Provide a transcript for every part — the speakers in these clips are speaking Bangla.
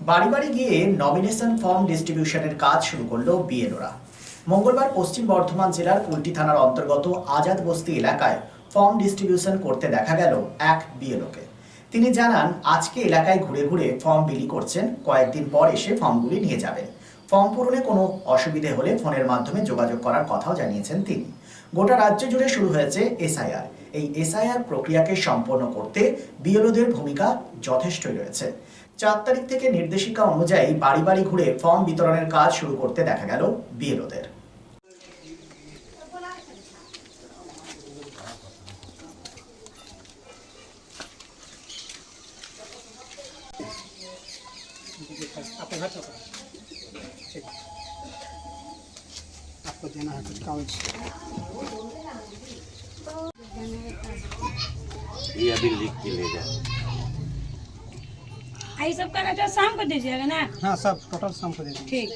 বাড়ি বাড়ি গিয়ে নমিনেশন ফর্ম ডিস্ট্রিবিউশনের কাজ শুরু করল বিএলওরা মঙ্গলবার পশ্চিম বর্ধমান জেলার কুলটি থানার অন্তর্গত আজাদ বস্তি এলাকায় ফর্ম ডিস্ট্রিবিউশন করতে দেখা গেল এক বিএলওকে তিনি জানান, আজকে এলাকায় ঘুরে ঘুরে ফর্ম বিলি করছেন, কয়েকদিন পর এসে ফর্মগুলি নিয়ে যাবেন। ফর্ম পূরণে কোনো অসুবিধে হলে ফোনের মাধ্যমে যোগাযোগ করার কথাও জানিয়েছেন তিনি। গোটা রাজ্য জুড়ে শুরু হয়েছে এসআইআর এই এসআইআর প্রক্রিয়াকে সম্পন্ন করতে বিএলওদের ভূমিকা যথেষ্টই রয়েছে চার তারিখ থেকে নির্দেশিকা অনুযায়ী বাড়ি বাড়ি ঘুরে ফর্ম বিতরণের কাজ শুরু করতে দেখা গেল বিএলওদের आपके घर चौका ठीक आपको देना है कुछ कागज ये अभी लिख के ले जा आई सब कागज शाम को दीजिएगा ना हाँ सब टोटल शाम को दे देंगे ठीक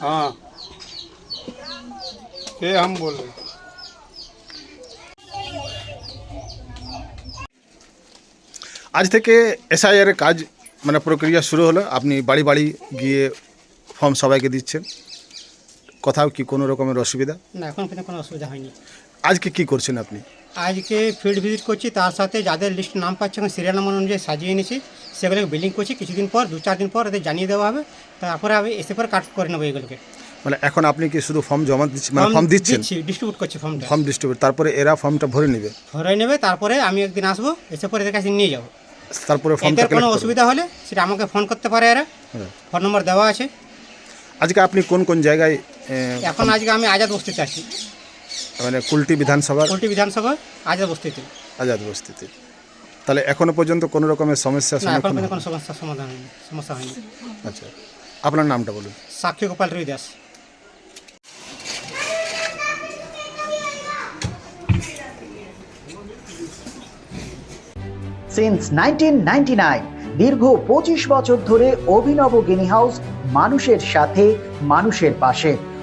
हाँ ये हम बोल रहे हैं আজ থেকে এসআইআর এর কাজ মানে প্রক্রিয়া শুরু হলো আপনি বাড়ি বাড়ি গিয়ে ফর্ম সবাইকে দিচ্ছেন কোথাও কি কোনো রকমের অসুবিধা? না এখন কিন্তু কোনো অসুবিধা হয়নি। আজকে কি করছেন আপনি? আজকে ফিল্ড ভিজিট করছি তার সাথে যাদের লিস্ট নাম পাচ্ছে এখন সিরিয়াল নাম্বার অনুযায়ী সাজিয়ে এনেছি সেগুলোকে বিলিং করছি। কিছুদিন পর দু চার দিন পর এদের জানিয়ে দেওয়া হবে। তারপরে আমি এসে পর কাট করে নেব এগুলোকে। মানে এখন আপনি কি শুধু ফর্ম জমা দিচ্ছেন মানে ফর্ম দিচ্ছেন? ডিস্ট্রিবিউট করছি ফর্মটা ফর্ম ডিস্ট্রিবিউট তারপরে এরা ফর্মটা ভরে নেবে? ভরে নেবে তারপরে আমি একদিন আসব এসে পরে এদের কাছে নিয়ে যাব। তারপরে ফর্মটা কোনো অসুবিধা হলে সেটা আমাকে ফোন করতে পারে এরা। হ্যাঁ। ফোন নম্বর দেওয়া আছে। আজকে আপনি কোন কোন জায়গায় এখন আজকে আমি আজাদ বস্তিতে আছি। মানে কুলটি বিধানসভার? পোলট্রি বিধানসভা আজাদ বস্তিতে। আজাদ বস্তিতে। তাহলে এখনও পর্যন্ত কোনো রকমের সমস্যা কোনো সমস্যার সমাধান হয়নি সমস্যা হয়নি। আচ্ছা। আপনার নামটা বলুন। সাক্ষী গোপাল রুই দাস। সিন্স নাইনটিন দীর্ঘ পঁচিশ বছর ধরে অভিনব গিনি হাউস মানুষের সাথে মানুষের পাশে।